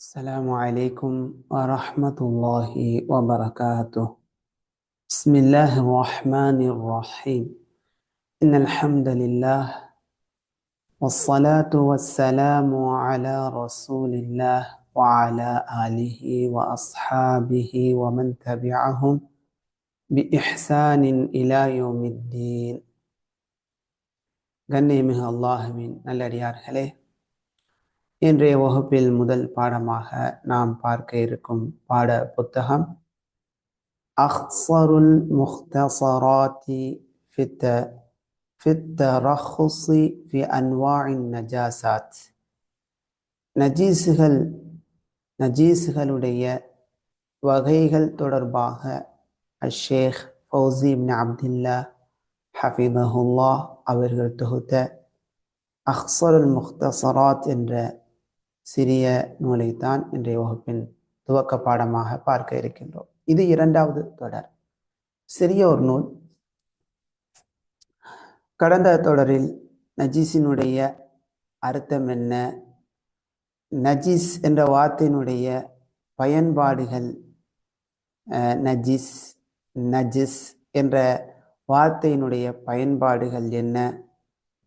السلام عليكم ورحمة الله وبركاته. بسم الله الرحمن الرحيم. إن الحمد لله والصلاة والسلام على رسول الله وعلى آله وأصحابه ومن تبعهم بإحسان إلى يوم الدين. قني من الله من الذي يرحله இன்றைய வகுப்பில் முதல் பாடமாக நாம் பார்க்க இருக்கும் பாட புத்தகம் அஹ்சருல் முஹ்தசராத்தி ஃபித்த ஃபித்த ரஹுசி ஃபி அன்வாயின் நஜாசாத். நஜீசுகள் நஜீசுகளுடைய வகைகள் தொடர்பாக அஷேக் ஃபௌசி அப்துல்லா ஹஃபிமஹுல்லா அவர்கள் தொகுத்த அஹ்சருல் முஹ்தசராத் என்ற சிறிய நூலைத்தான் இன்றைய வகுப்பின் துவக்க பாடமாக பார்க்க இருக்கின்றோம். இது இரண்டாவது தொடர். சிறிய ஒரு நூல். கடந்த தொடரில் நஜீஸினுடைய அர்த்தம் என்ன? நஜீஸ் என்ற வார்த்தையினுடைய பயன்பாடுகள் நஜிஸ் நஜிஸ் என்ற வார்த்தையினுடைய பயன்பாடுகள் என்ன?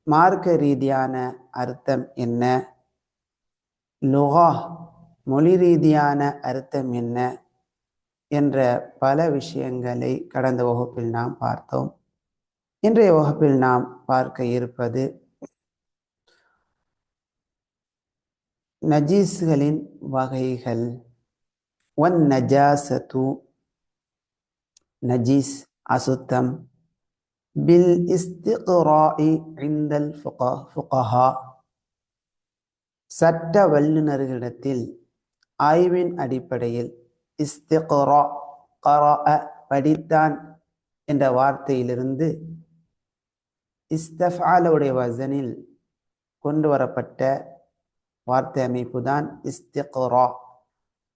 மார்க்க ரீதியான அர்த்தம் என்ன? லுகா மொழி ரீதியான அர்த்தம் என்ன? என்ற பல விஷயங்களை கடந்த வகுப்பில் நாம் பார்த்தோம். இன்றைய வகுப்பில் நாம் பார்க்க இருப்பது நஜீஸ்களின் வகைகள். ஒன் நஜாசத்து நஜீஸ் அசுத்தம். பில் இஸ்திக்ராஇ இந்தல் ஃபுகஹா. சட்ட வல்லுநர்களிடத்தில் ஆய்வின் அடிப்படையில் இஸ்திகரா கரா படித்தான் என்ற வார்த்தையிலிருந்து இஸ்தஃபாலுடைய வசனில் கொண்டு வரப்பட்ட வார்த்தை அமைப்பு தான் இஸ்திகரா.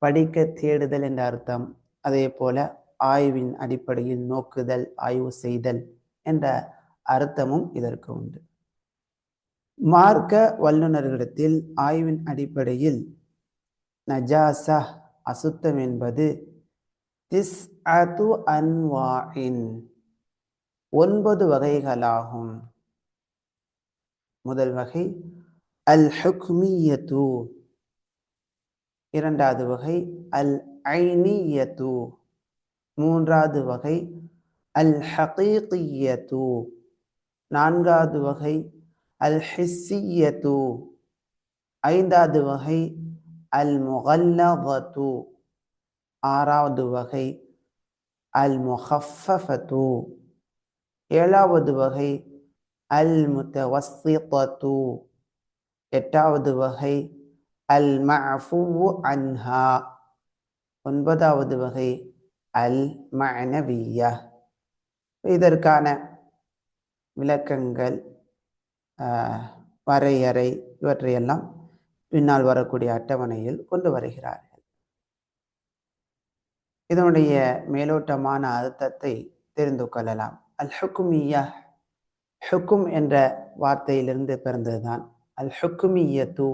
படிக்க தேடுதல் என்ற அர்த்தம் அதே போல ஆய்வின் அடிப்படையில் நோக்குதல் ஆய்வு செய்தல் என்ற அர்த்தமும் இதற்கு உண்டு. மார்க்க வல்லுநர்களிடத்தில் ஆய்வின் அடிப்படையில் நஜாசா அசுத்தம் என்பது திஸ் அது அன்வாயின் ஒன்பது வகைகளாகும். முதல் வகை அல் ஹுக்மியத்து இரண்டாவது வகை அல் ஐனியத்து மூன்றாவது வகை அல் ஹகீகியத்து நான்காவது வகை அல் ஹிஸ்ஸியத்து ஐந்தாவது வகை அல் முகல்லபத்து ஆறாவது வகை அல் முஹஃபஃபத்து ஏழாவது வகை அல் முத்தவஸ்ஸிதத்து எட்டாவது வகை அல் மஃபு அன்ஹா ஒன்பதாவது வகை அல் மனவியா இதற்கான விளக்கங்கள் வரையறை இவற்றையெல்லாம் பின்னால் வரக்கூடிய அட்டவணையில் கொண்டு வருகிறார்கள். இதனுடைய மேலோட்டமான அர்த்தத்தை தெரிந்து கொள்ளலாம். அல் ஹுக்குமியா ஹுக்கும் என்ற வார்த்தையிலிருந்து பிறந்ததுதான். அல் ஹுக்குமியத்து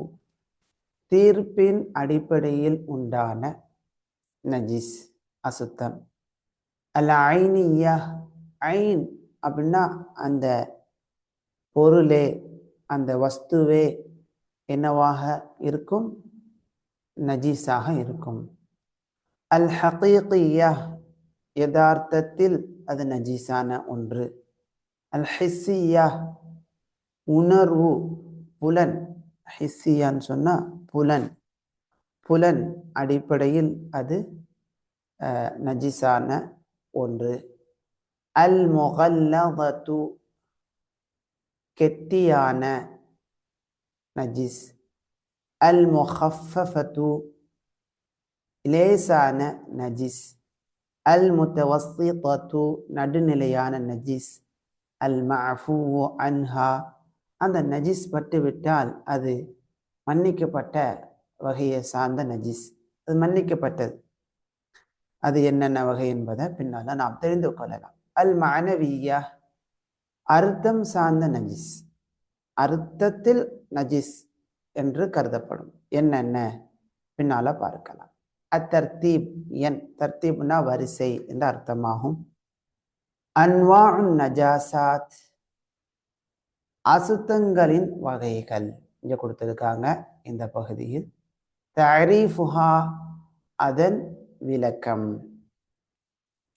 தீர்ப்பின் அடிப்படையில் உண்டான நஜிஸ் அசுத்தம். அல் ஐனியா ஐன் அப்படின்னா அந்த பொருளே அந்த வஸ்துவே என்னவாக இருக்கும்? நஜீஸாக இருக்கும். அல் ஹகீகியா யதார்த்தத்தில் அது நஜீஸான ஒன்று. அல் ஹிஸ்ஸியா உணர்வு புலன். ஹிஸ்ஸியான்னு சொன்னால் புலன். புலன் அடிப்படையில் அது நஜிசான ஒன்று. அல் முகல்லது கெட்டியான நஜிஸ். அல் முஹஃபஃபத்து லேசான நஜிஸ். அல் முத்தவசித்து நடுநிலையான நஜிஸ். அல் மஃபூ அன்ஹா. அந்த நஜிஸ் பட்டுவிட்டால் அது மன்னிக்கப்பட்ட வகையை சார்ந்த நஜிஸ். அது மன்னிக்கப்பட்டது. அது என்னென்ன வகை என்பதை பின்னால் நாம் தெரிந்து கொள்ளலாம். அல் மாணவியா அர்த்தம் சார்ந்த நஜிஸ். அர்த்தத்தில் நஜிஸ் என்று கருதப்படும். என்னென்ன? பின்னால பார்க்கலாம். அத்தர்த்தீப் என். தர்த்தீப்னா வரிசை என்று அர்த்தமாகும். அன்வா நஜாசாத். அசுத்தங்களின் வகைகள். இங்கே கொடுத்துருக்காங்க இந்த பகுதியில். தரீஃபுஹா அதன் விளக்கம்.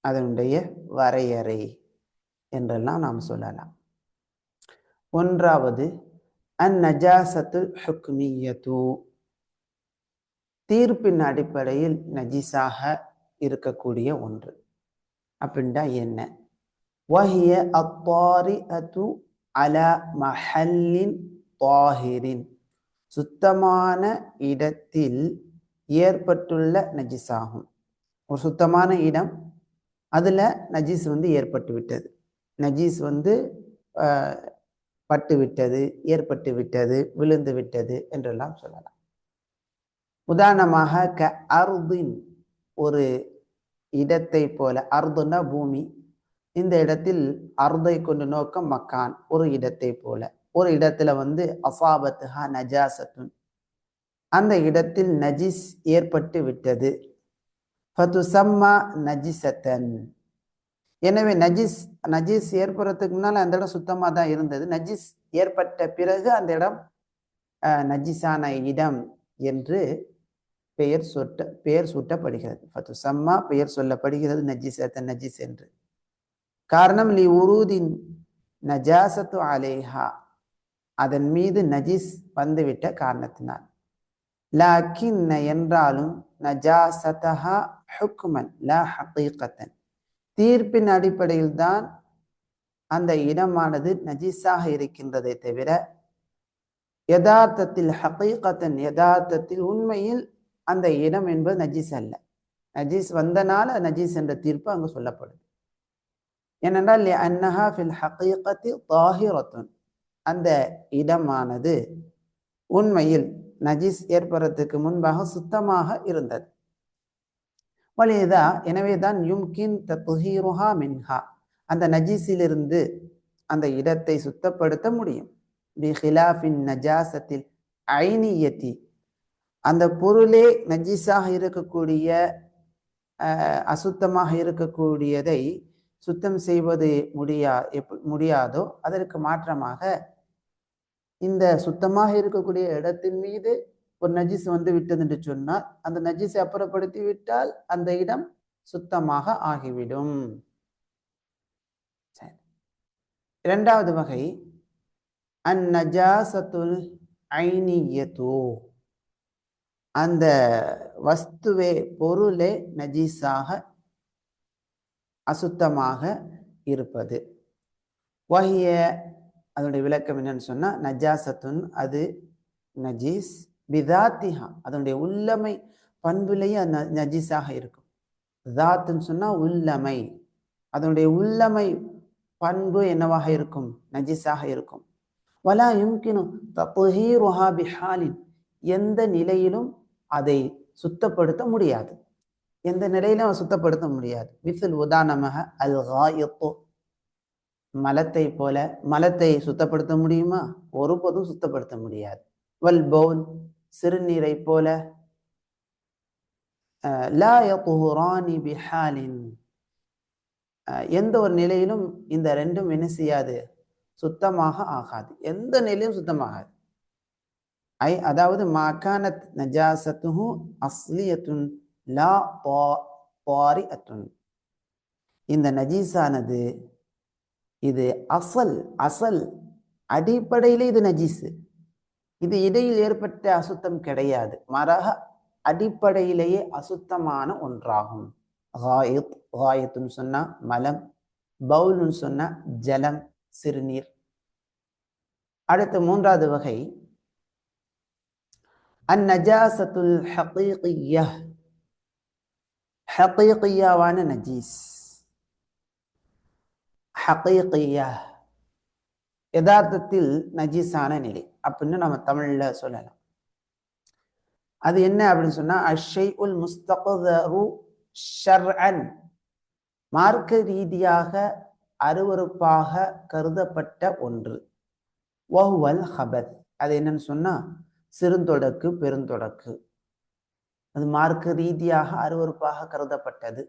அதனுடைய வரையறை. என்றெல்லாம் நாம் சொல்லலாம். ஒன்றாவது அந்நஜாசத்து ஹுக்மியத்து. தீர்ப்பின் அடிப்படையில் நஜீஸாக இருக்கக்கூடிய ஒன்று. அப்படின்டா என்ன? வஹிய அத்தாரி அத்து அல மஹல்லின் தாஹிரின். சுத்தமான இடத்தில் ஏற்பட்டுள்ள நஜிஸாகும். ஒரு சுத்தமான இடம் அதில் நஜீஸ் வந்து ஏற்பட்டு விட்டது நஜீஸ் வந்து பட்டு விட்டது ஏற்பட்டு விட்டது விழுந்து விட்டது என்றெல்லாம் சொல்லலாம். உதாரணமாக க அர்தின் ஒரு இடத்தை போல அர்துன்னா பூமி. இந்த இடத்தில் அர்தை கொண்டு நோக்கம் மக்கான் ஒரு இடத்தை போல. ஒரு இடத்துல வந்து அசாபத்துஹா நஜாசத்துன். அந்த இடத்தில் நஜிஸ் ஏற்பட்டு விட்டது. ஃபதுசம்மா நஜிசத்தன் எனவே நஜீஸ் நஜீஸ் ஏற்படுறதுக்கு முன்னால் அந்த இடம் சுத்தமாக தான் இருந்தது. நஜீஸ் ஏற்பட்ட பிறகு அந்த இடம் நஜீஸான இடம் என்று பெயர் சொட்ட பெயர் சூட்டப்படுகிறது. ஃபதுசம்மா பெயர் சொல்லப்படுகிறது நஜிசத்தன் நஜீஸ் என்று. காரணம் லி உருதின் நஜாசத்து அலேஹா. அதன் மீது நஜீஸ் வந்துவிட்ட காரணத்தினால். லாக்கின் என்றாலும் நஜாசதஹா ஹுக்மன் லா ஹகீகத்தன். தீர்ப்பின் அடிப்படையில் தான் அந்த இடமானது நஜீஸாக இருக்கின்றதை தவிர யதார்த்தத்தில் ஹக்கீகத்தன் யதார்த்தத்தில் உண்மையில் அந்த இடம் என்பது நஜீஸ் அல்ல. நஜீஸ் வந்தனால நஜீஸ் என்ற தீர்ப்பு அங்கு சொல்லப்படுது. ஏனென்றால் அன்னஹா ஃபில் ஹகீகத்தி தாஹிரத்துன். அந்த இடமானது உண்மையில் நஜீஸ் ஏற்படுறதுக்கு முன்பாக சுத்தமாக இருந்தது. வலிதா எனவே தான் யும்கின் தத்துஹீருஹா மின்ஹா. அந்த நஜீஸிலிருந்து அந்த இடத்தை சுத்தப்படுத்த முடியும். பி ஹிலாஃபின் நஜாசத்தில் ஐனியத்தி. அந்த பொருளே நஜீஸாக இருக்கக்கூடிய அசுத்தமாக இருக்கக்கூடியதை சுத்தம் செய்வது முடியா எப் முடியாதோ அதற்கு மாற்றமாக இந்த சுத்தமாக இருக்கக்கூடிய இடத்தின் மீது ஒரு நஜீஸ் வந்து விட்டது என்று சொன்னால் அந்த நஜீஸை அப்புறப்படுத்தி விட்டால் அந்த இடம் சுத்தமாக ஆகிவிடும். இரண்டாவது வகை அந்நஜாசத்துல் ஐனியத்து. அந்த வஸ்துவே பொருளே நஜீஸாக அசுத்தமாக இருப்பது. வஹிய அதனுடைய விளக்கம் என்னன்னு சொன்னால் நஜாசத்துன் அது நஜீஸ் பிதாத்திஹா. அதனுடைய உள்ளமை பண்புலேயே அது நஜீஸாக இருக்கும். தாத்துன்னு சொன்னால் உள்ளமை. அதனுடைய உள்ளமை பண்பு என்னவாக இருக்கும்? நஜீஸாக இருக்கும். வலா யும்கினும் தப்புஹீருஹா பிஹாலின். எந்த நிலையிலும் அதை சுத்தப்படுத்த முடியாது. எந்த நிலையிலும் சுத்தப்படுத்த முடியாது. மிசில் உதாரணமாக அல் காயத்தோ மலத்தை போல மலத்தை சுத்தப்படுத்த முடியுமா? ஒருபோதும் சுத்தப்படுத்த முடியாது. வல் பவுல் சிறுநீரை போல லா யத்துஹுரானி பிஹாலின். எந்த ஒரு நிலையிலும் இந்த ரெண்டும் என்ன செய்யாது? சுத்தமாக ஆகாது. எந்த நிலையும் சுத்தமாகாது. ஐ அதாவது மாகானத் நஜாசத்துஹு அஸ்லியத்துன் லா பாரி அத்துன் இந்த நஜீஸானது இது அசல் அசல் அடிப்படையிலே இது நஜீஸு. இது இடையில் ஏற்பட்ட அசுத்தம் கிடையாது. மாறாக அடிப்படையிலேயே அசுத்தமான ஒன்றாகும். ஹாயத் ஹாயத்துன்னு சொன்னா மலம் பவுல்னு சொன்னா ஜலம் சிறுநீர். அடுத்த மூன்றாவது வகை. அந்நஜாசத்துல் ஹகீகிய ஹகீகியாவான நஜீஸ். ஹகீகியா யதார்த்தத்தில் நஜீஸான நிலை. அப்படின்னு நம்ம தமிழ்ல சொல்லலாம். அது என்ன அப்படின்னு சொன்னா அஷை உல் முஸ்தகரு ஷர்அன். மார்க்க ரீதியாக அருவறுப்பாக கருதப்பட்ட ஒன்று. வஹுவல் ஹபத். அது என்னன்னு சொன்னா சிறுந்தொடக்கு பெருந்தொடக்கு. அது மார்க்க ரீதியாக அருவறுப்பாக கருதப்பட்டது.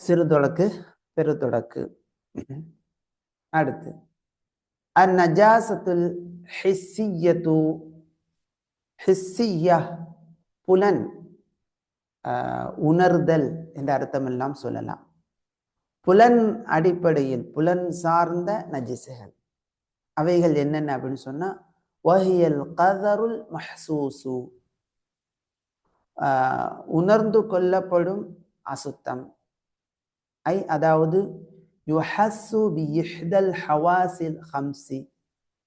சிறு தொடக்கு அடுத்து தொடக்கு அடுத்து அந்நஜாசத்துல் ஹிஸ்ஸியத்து ஹிஸ்ஸியா புலன் உணர்தல் என்ற அர்த்தம் எல்லாம் சொல்லலாம். புலன் அடிப்படையில் புலன் சார்ந்த நஜிசுகள். அவைகள் என்னென்ன அப்படின்னு சொன்னா வஹியல் கதருல் மஹசூசு. உணர்ந்து கொள்ளப்படும் அசுத்தம். ஐ அதாவது யுஹஸ்ஸு பிஇஹ்தல் ஹவாசில் ஹம்சி.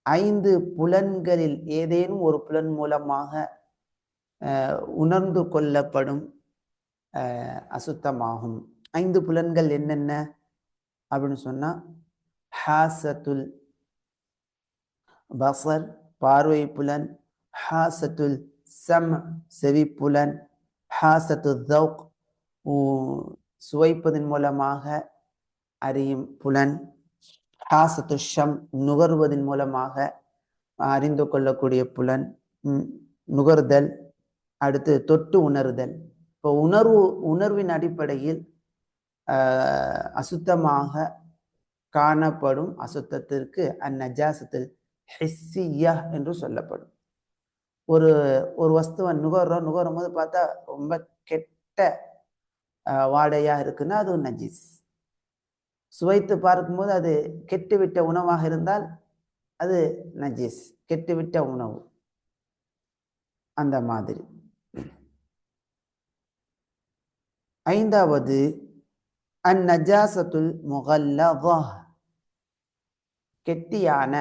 ஐந்து புலன்களில் ஏதேனும் ஒரு புலன் மூலமாக உணர்ந்து கொள்ளப்படும் அசுத்தமாகும். ஐந்து புலன்கள் என்னென்ன? அப்படின்னு சொன்னால் ஹாசத்துல் பசர் பார்வை புலன் ஹாசத்துல் சம் செவிப்புலன் ஹாசத்து தௌக் சுவைப்பதன் மூலமாக அறியும் புலன். ஹாசத்துஷம் நுகர்வதன் மூலமாக அறிந்து கொள்ளக்கூடிய புலன். நுகர்தல். அடுத்து தொட்டு உணர்தல். இப்போ உணர்வு உணர்வின் அடிப்படையில் அசுத்தமாக காணப்படும் அசுத்தத்திற்கு அந்நஜாசத்தில் ஹெஸ்ஸியா என்று சொல்லப்படும். ஒரு ஒரு வஸ்துவை நுகர்றோம் நுகரும் போது பார்த்தா ரொம்ப கெட்ட வாடையாக இருக்குன்னா அது நஜீஸ். சுவைத்து பார்க்கும்போது அது கெட்டுவிட்ட உணவாக இருந்தால் அது நஜீஸ் கெட்டுவிட்ட உணவு. அந்த மாதிரி. ஐந்தாவது அந்நஜாசத்துல் முகல்லவா கெட்டியான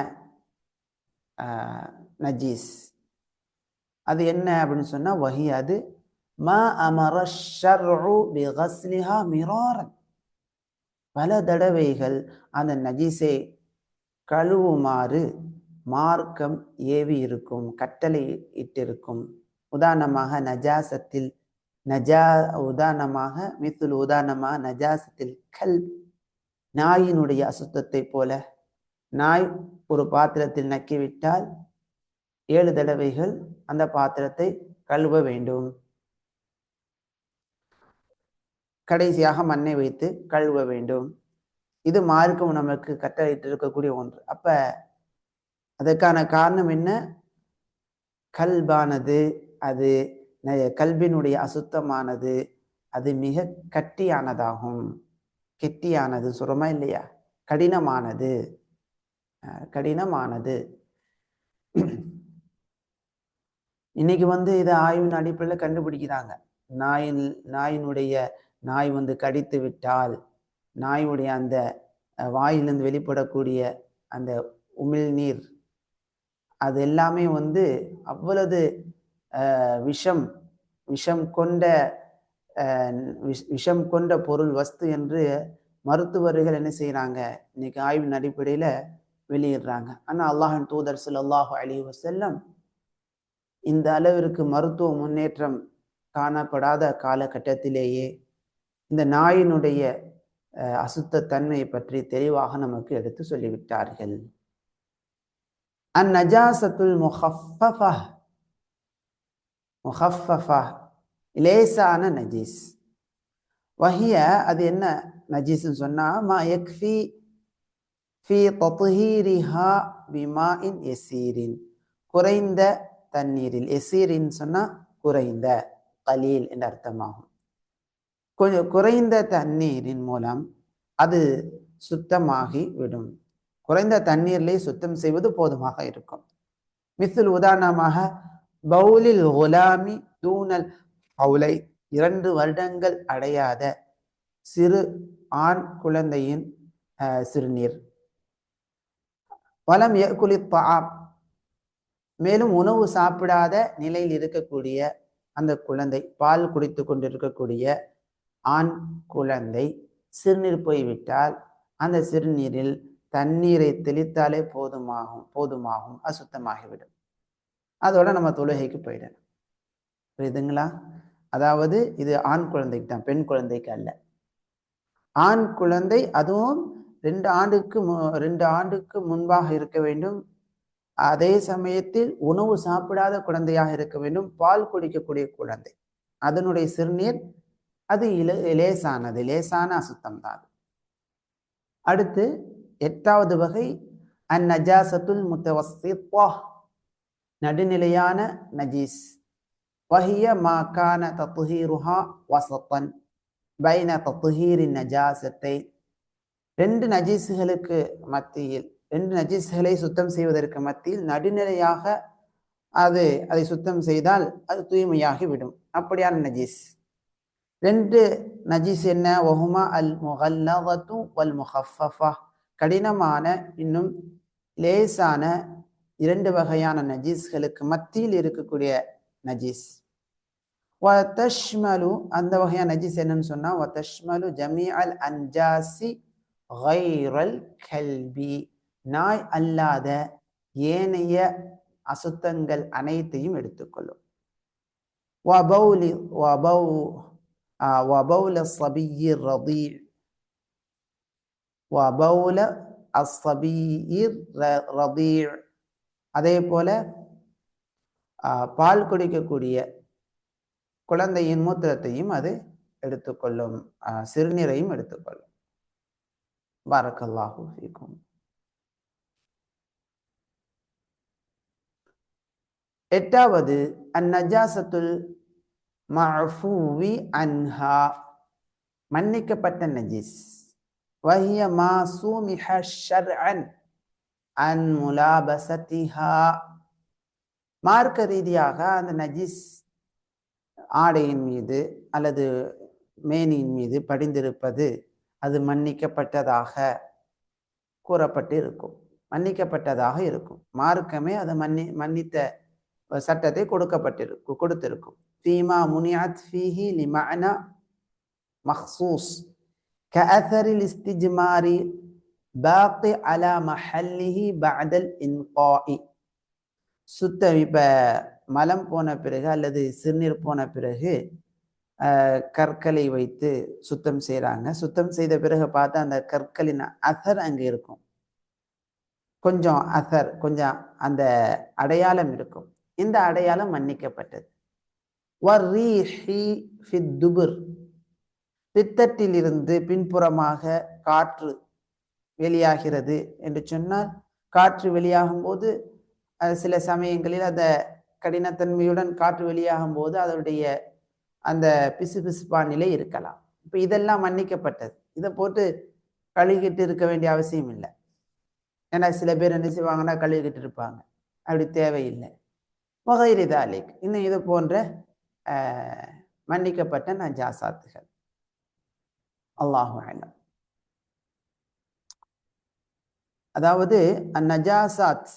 நஜீஸ். அது என்ன அப்படின்னு சொன்னால் வஹி அது மா அமர ஷர்ரு பிகஸ்லிஹா மிராரன். பல தடவைகள் அந்த நஜீஸை கழுவுமாறு மார்க்கம் ஏவி இருக்கும் கட்டளை இட்டிருக்கும். உதாரணமாக நஜாசத்தில் நஜா உதாரணமாக மித்துல் உதாரணமாக நஜாசத்தில் கல் நாயினுடைய அசுத்தத்தை போல நாய் ஒரு பாத்திரத்தில் நக்கிவிட்டால் ஏழு தடவைகள் அந்த பாத்திரத்தை கழுவ வேண்டும். கடைசியாக மண்ணை வைத்து கழுவ வேண்டும். இது மார்க்கம் நமக்கு கட்டளையிட்டு இருக்கக்கூடிய ஒன்று. அப்ப அதற்கான காரணம் என்ன? கல்பானது. அது கல்வினுடைய அசுத்தமானது. அது மிக கட்டியானதாகும். கெட்டியானது. சுரமா இல்லையா? கடினமானது. கடினமானது. இன்னைக்கு வந்து இதை ஆய்வின் அடிப்படையில் கண்டுபிடிக்கிறாங்க. நாயின் நாயினுடைய நாய் வந்து கடித்து விட்டால் நாயுடைய அந்த வாயிலிருந்து வெளிப்படக்கூடிய அந்த உமிழ்நீர் அது எல்லாமே வந்து அவ்வளவு விஷம் விஷம் கொண்ட விஷம் கொண்ட பொருள் வஸ்து என்று மருத்துவர்கள் என்ன செய்கிறாங்க இன்னைக்கு ஆய்வின் அடிப்படையில் வெளியிடுறாங்க. ஆனால் அல்லாஹின் தூதர் ஸல்லல்லாஹு அலி வசல்லம் இந்த அளவிற்கு மருத்துவ முன்னேற்றம் காணப்படாத காலகட்டத்திலேயே இந்த நாயினுடைய அசுத்தத்தன்மையை அசுத்த பற்றி தெளிவாக நமக்கு எடுத்து சொல்லிவிட்டார்கள். அந்நஜாசத்துல் முஹஃபஃபா முஹஃபஃபா லேசான நஜீஸ். வஹிய அது என்ன நஜீஸ்ன்னு சொன்னால் மா எக்ஃபி ஃபி தத்ஹீரிஹா பிமாஇன் எசீரின் குறைந்த தண்ணீரில் எசீரின் சொன்னால் குறைந்த கலீல் என்று அர்த்தமாகும். கொஞ்சம் குறைந்த தண்ணீரின் மூலம் அது சுத்தமாகி விடும். குறைந்த தண்ணீரிலே சுத்தம் செய்வது போதுமாக இருக்கும். மிஸ்ஸில் உதாரணமாக பவுலில் ஒலாமி தூணல் பவுலை இரண்டு வருடங்கள் அடையாத சிறு ஆண் குழந்தையின் சிறுநீர். வலம் யக்குலி பாப் மேலும் உணவு சாப்பிடாத நிலையில் இருக்கக்கூடிய அந்த குழந்தை பால் குடித்து கொண்டிருக்கக்கூடிய ஆண் குழந்தை சிறுநீர் போய்விட்டால் அந்த சிறுநீரில் தண்ணீரை தெளித்தாலே போதுமாகும் போதுமாகும் அசுத்தமாகிவிடும். அதோட நம்ம தொழுகைக்கு போயிடணும். புரியுதுங்களா? அதாவது இது ஆண் குழந்தைக்கு தான் பெண் குழந்தைக்கு அல்ல. ஆண் குழந்தை அதுவும் ரெண்டு ஆண்டுக்கு மு- ரெண்டு ஆண்டுக்கு முன்பாக இருக்க வேண்டும். அதே சமயத்தில் உணவு சாப்பிடாத குழந்தையாக இருக்க வேண்டும். பால் குடிக்கக்கூடிய குழந்தை. அதனுடைய சிறுநீர் அது இல லேசானது லேசான அசுத்தம் தான் அடுத்து எட்டாவது வகை அந்நஜாசத்துல் முத்தவசித்வா நடுநிலையான நஜீஸ். வஹிய மா கான தத்துஹீருஹா வசத்தன் பைன தத்துஹீரின் நஜாசத்தை ரெண்டு நஜீஸுகளுக்கு மத்தியில் ரெண்டு நஜீஸுகளை சுத்தம் செய்வதற்கு மத்தியில் நடுநிலையாக அது அதை சுத்தம் செய்தால் அது தூய்மையாகி விடும் அப்படியான நஜீஸ். ரெண்டு நஜீஸ் என்ன? ஒஹுமா அல் முகல்லவத்து வல் முஹஃபஃபா கடினமான இன்னும் லேசான இரண்டு வகையான நஜீஸ்களுக்கு மத்தியில் இருக்கக்கூடிய நஜீஸ். வதஷ்மலு அந்த வகையான நஜீஸ் என்னன்னு சொன்னா வதஷ்மலு ஜமி அல் அன்ஜாசி ஹைரல் கல்வி நாய் அல்லாத ஏனைய அசுத்தங்கள் அனைத்தையும் எடுத்துக்கொள்ளும். வபௌலி வபௌ وبول الصبي الرضيع. وبول அஸ்ஸபியி ரதி அதே போல பால் குடிக்கக்கூடிய குழந்தையின் மூத்திரத்தையும் அது எடுத்துக்கொள்ளும். சிறுநீரையும் எடுத்துக்கொள்ளும். பாரக்கல்லாஹு ஃபீக்கும். எட்டாவது அந்நஜாசத்துல் மஃபூவி அன்ஹா மன்னிக்கப்பட்ட நஜீஸ் வஹிய மா சூமிஹ ஷர்அன் அன் முலாபசத்திஹா மார்க்க ரீதியாக அந்த நஜீஸ் ஆடையின் மீது அல்லது மேனியின் மீது படிந்திருப்பது அது மன்னிக்கப்பட்டதாக கூறப்பட்டு இருக்கும் மன்னிக்கப்பட்டதாக இருக்கும் மார்க்கமே அதை மன்னி மன்னித்த சட்டத்தை கொடுக்கப்பட்டிருக்கும் கொடுத்திருக்கும் ஃபீமா முனியாத் ஃபீஹி லிமஅனா மஹ்சூஸ் كأثر الاستجمار باقي على محله بعد الإنقاء சுத்தம் இப்ப மலம் போன பிறகு அல்லது சிறுநீர் போன பிறகு கற்களை வைத்து சுத்தம் செய்கிறாங்க சுத்தம் செய்த பிறகு பார்த்தா அந்த கற்களின் அசர் அங்கே இருக்கும் கொஞ்சம் அசர் கொஞ்சம் அந்த அடையாளம் இருக்கும் இந்த அடையாளம் மன்னிக்கப்பட்டது பித்தட்டிலிருந்து பின்புறமாக காற்று வெளியாகிறது என்று சொன்னால் காற்று வெளியாகும் போது சில சமயங்களில் அந்த கடினத்தன்மையுடன் காற்று வெளியாகும் போது அதனுடைய அந்த பிசு பிசுப்பா நிலை இருக்கலாம். இப்போ இதெல்லாம் மன்னிக்கப்பட்டது. இதை போட்டு கழுகிட்டு இருக்க வேண்டிய அவசியம் இல்லை. ஏன்னா சில பேர் என்ன செய்வாங்கன்னா கழுகிட்டு இருப்பாங்க. அப்படி தேவையில்லை. வகைரிதாலிக் இன்னும் இது போன்ற மன்னிக்கப்பட்ட நஜாசாத்துகள். அல்லாஹு அலம் அதாவது அந்நஜாசாத்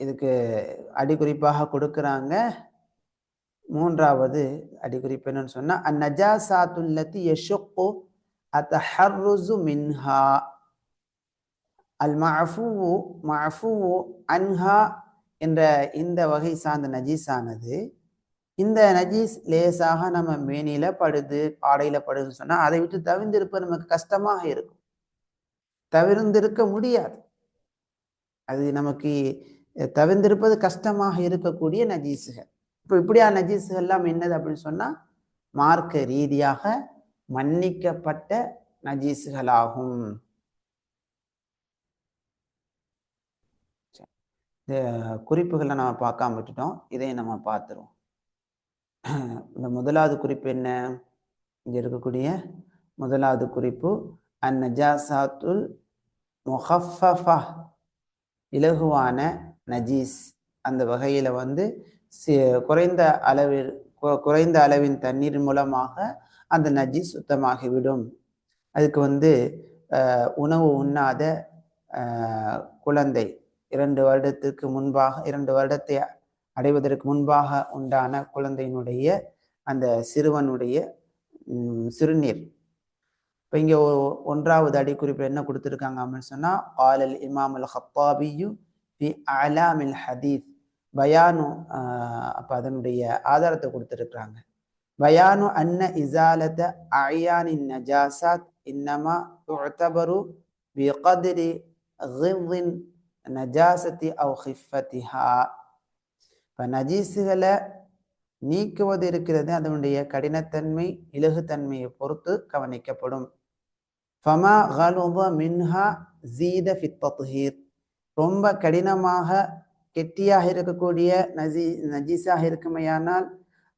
இதுக்கு அடிக்குறிப்பாக கொடுக்குறாங்க. மூன்றாவது அடிக்குறிப்பு என்னன்னு சொன்னால் அந்நஜாசாத்துல்லத்தி யஷுக்கு அத்தஹர்ருசு மின்ஹா. அல் மஃபூவு மஃபூவு அன்ஹா என்ற இந்த வகை சார்ந்த நஜீஸானது இந்த நஜீஸ் லேசாக நம்ம மேனியில படுது ஆடையில படுதுன்னு சொன்னா அதை விட்டு தவிர்ந்திருப்ப நமக்கு கஷ்டமாக இருக்கும். தவிர்ந்திருக்க முடியாது. அது நமக்கு தவிர்ந்திருப்பது கஷ்டமாக இருக்கக்கூடிய நஜீஸுகள் இப்போ இப்படியா நஜீஸுகள் எல்லாம் என்னது அப்படின்னு சொன்னா மார்க்க ரீதியாக மன்னிக்கப்பட்ட நஜீஸுகளாகும் இந்த குறிப்புகளை நம்ம பார்க்காம விட்டுட்டோம். இதையும் நம்ம பார்த்துருவோம். இந்த முதலாவது குறிப்பு என்ன? இங்கே இருக்கக்கூடிய முதலாவது குறிப்பு. அந் நஜாசாத்துல் முஹஃபஃபா. இலகுவான நஜீஸ். அந்த வகையில் வந்து குறைந்த அளவில் குறைந்த அளவின் தண்ணீர் மூலமாக அந்த நஜீஸ் சுத்தமாகிவிடும். அதுக்கு வந்து உணவு உண்ணாத குழந்தை. இரண்டு வருடத்துக்கு முன்பாக இரண்டு வருடத்தை அடைவதற்கு முன்பாக உண்டான குழந்தையினுடைய அந்த சிறுவனுடைய சிறுநீர். இப்போ இங்கே ஒன்றாவது அடிக்குறிப்பில் என்ன கொடுத்துருக்காங்க அப்படின்னு சொன்னால் ஆலல் இமாம் அல் ஹப்பாபியு பி அலாம் ஹதீஸ். பயானு அப்போ அதனுடைய ஆதாரத்தை கொடுத்துருக்குறாங்க. பயானு அன்ன இசாலத அயானின் நஜாசாத் இன்னமா துத்தபரு பிகதிரி நஜாசத்தி அவ் ஹிஃபத்திஹா இப்போ நஜீஸுகளை நீக்குவது இருக்கிறது அதனுடைய கடினத்தன்மை இலகுத்தன்மையை பொறுத்து கவனிக்கப்படும். ஃபமா ஹலுப மின்ஹா ஜீத ஃபித்தத்ஹீர் ரொம்ப கடினமாக கெட்டியாக இருக்கக்கூடிய நஜீ நஜீஸாக இருக்குமையானால்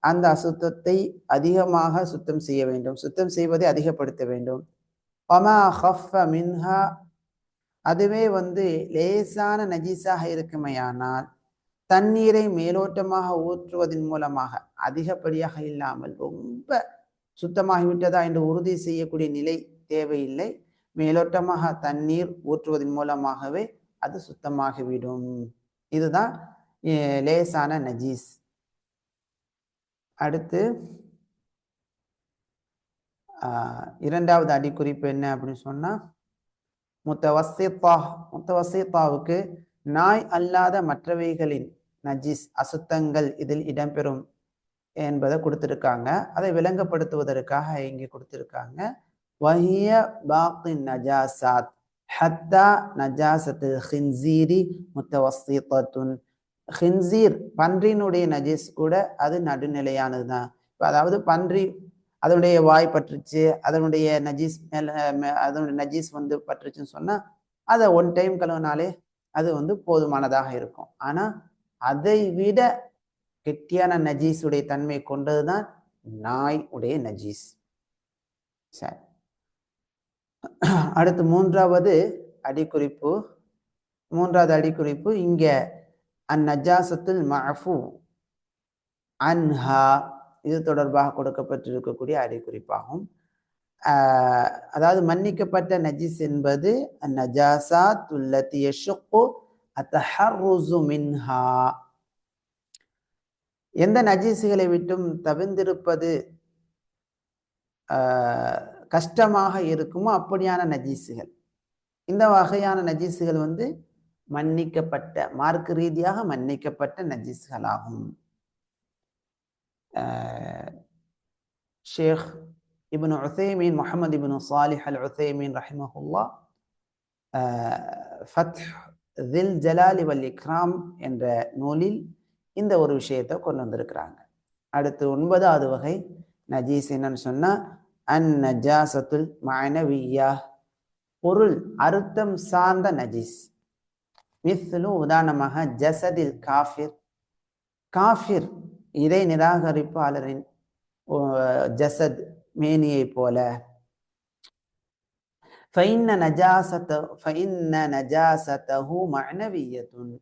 அந்த அசுத்தத்தை அதிகமாக சுத்தம் செய்ய வேண்டும். சுத்தம் செய்வதை அதிகப்படுத்த வேண்டும். ஃபமா ஹஃப மின்ஹா அதுவே வந்து லேசான நஜீஸாக இருக்குமையானால் தண்ணீரை மேலோட்டமாக ஊற்றுவதன் மூலமாக அதிகப்படியாக இல்லாமல் ரொம்ப சுத்தமாகிவிட்டதா என்று உறுதி செய்யக்கூடிய நிலை தேவையில்லை. மேலோட்டமாக தண்ணீர் ஊற்றுவதன் மூலமாகவே அது சுத்தமாகிவிடும். இதுதான் லேசான நஜீஸ். அடுத்து இரண்டாவது அடிக்குறிப்பு என்ன அப்படின்னு சொன்னா முத்தவசித்தா முத்தவசித்தாவுக்கு நாய் அல்லாத மற்றவைகளின் நஜீஸ் அசுத்தங்கள் இதில் இடம்பெறும் என்பதை கொடுத்துருக்காங்க. அதை விளங்கப்படுத்துவதற்காக இங்கே கொடுத்துருக்காங்க. வஹிய பாக்கி நஜாசாத் ஹத்தா நஜாசத்து ஹின்சீரி முத்தவசித்தத்துன் ஹின்சீர் பன்றியினுடைய நஜீஸ் கூட அது நடுநிலையானது தான் இப்போ அதாவது பன்றி அதனுடைய வாய் பற்றுச்சு அதனுடைய நஜீஸ் மேல மே- அதனுடைய நஜீஸ் வந்து பற்றுச்சுன்னு சொன்னால் அதை ஒன் டைம் கழுவினாலே அது வந்து போதுமானதாக இருக்கும். ஆனால் அதை விட கெட்டியான நஜீஸ் உடைய தன்மை கொண்டதுதான் நாய் உடைய நஜீஸ். சரி. அடுத்து மூன்றாவது அடிக்குறிப்பு. மூன்றாவது அடிக்குறிப்பு இங்க அந்நஜாசத்தில் மஃபு அன்ஹா இது தொடர்பாக கொடுக்கப்பட்டிருக்கக்கூடிய அடிக்குறிப்பாகும். அதாவது மன்னிக்கப்பட்ட நஜீஸ் என்பது நஜாசா துல்லத்திய யஷுக்கு அத்தஹர்ருசு மின்ஹா. எந்த நஜீசுகளை விட்டும் தவிர்ந்திருப்பது கஷ்டமாக இருக்குமோ அப்படியான நஜீசுகள். இந்த வகையான நஜீசுகள் வந்து மன்னிக்கப்பட்ட மார்க்க ரீதியாக மன்னிக்கப்பட்ட நஜீஸ்களாகும் Sheikh ibn Uthaymeen Muhammad ibn Salih al Uthaymeen ரஹிமஹுல்லா ஃபத் தில் ஜலாலி வல் இக்ராம் என்ற நூலில் இந்த ஒரு விஷயத்தை கொண்டு வந்திருக்கிறாங்க. அடுத்து ஒன்பதாவது வகை நஜீஸ் என்னன்னு சொன்னா அன் நஜாசத்துல் மனவியா பொருள் அர்த்தம் சார்ந்த நஜீஸ். மிஸ்லு உதாரணமாக ஜசதில் காஃபிர். காஃபிர் இறை நிராகரிப்பாளரின் ஜசத் மேனியை போல. ஃபைன்ன நஜாசத்த ஃபைன்ன நஜாசத்தஹு மனவியத்துன்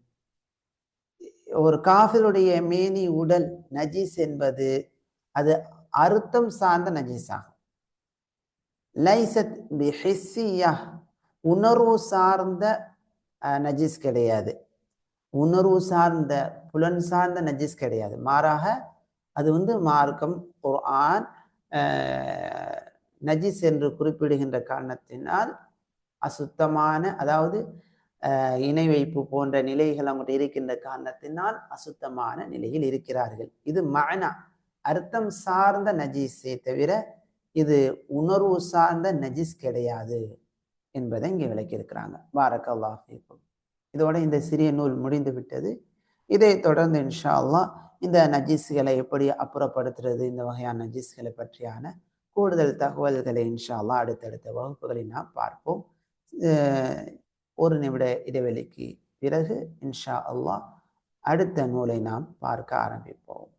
ஒரு காஃபிலுடைய மேனி உடல் நஜீஸ் என்பது அது அறுத்தம் சார்ந்த நஜீஸாகும். லைசத் பிஹிஸ்ஸியா. உணர்வு சார்ந்த நஜீஸ் கிடையாது. உணர்வு சார்ந்த புலன் சார்ந்த நஜீஸ் கிடையாது. மாறாக அது வந்து மார்க்கம் ஒரு ஆண் நஜீஸ் என்று குறிப்பிடுகின்ற காரணத்தினால் அசுத்தமான அதாவது இணை வைப்பு போன்ற நிலைகள் அவங்கள்ட்ட இருக்கின்ற காரணத்தினால் அசுத்தமான நிலையில் இருக்கிறார்கள். இது மனா அர்த்தம் சார்ந்த நஜீஸே தவிர இது உணர்வு சார்ந்த நஜீஸ் கிடையாது என்பதை இங்கே விளக்கியிருக்கிறாங்க. பாரக் இதோட இந்த சிறிய நூல் முடிந்து விட்டது இதை தொடர்ந்து இன்ஷா அல்லா இந்த நஜீஸ்களை எப்படி அப்புறப்படுத்துறது இந்த வகையான நஜீஸ்களை பற்றியான கூடுதல் தகவல்களை இன்ஷா அடுத்தடுத்த வகுப்புகளை நாம் பார்ப்போம். ஒரு நிமிட இடைவெளிக்கு பிறகு இன்ஷா அல்லாஹ் அடுத்த நூலை நாம் பார்க்க ஆரம்பிப்போம்.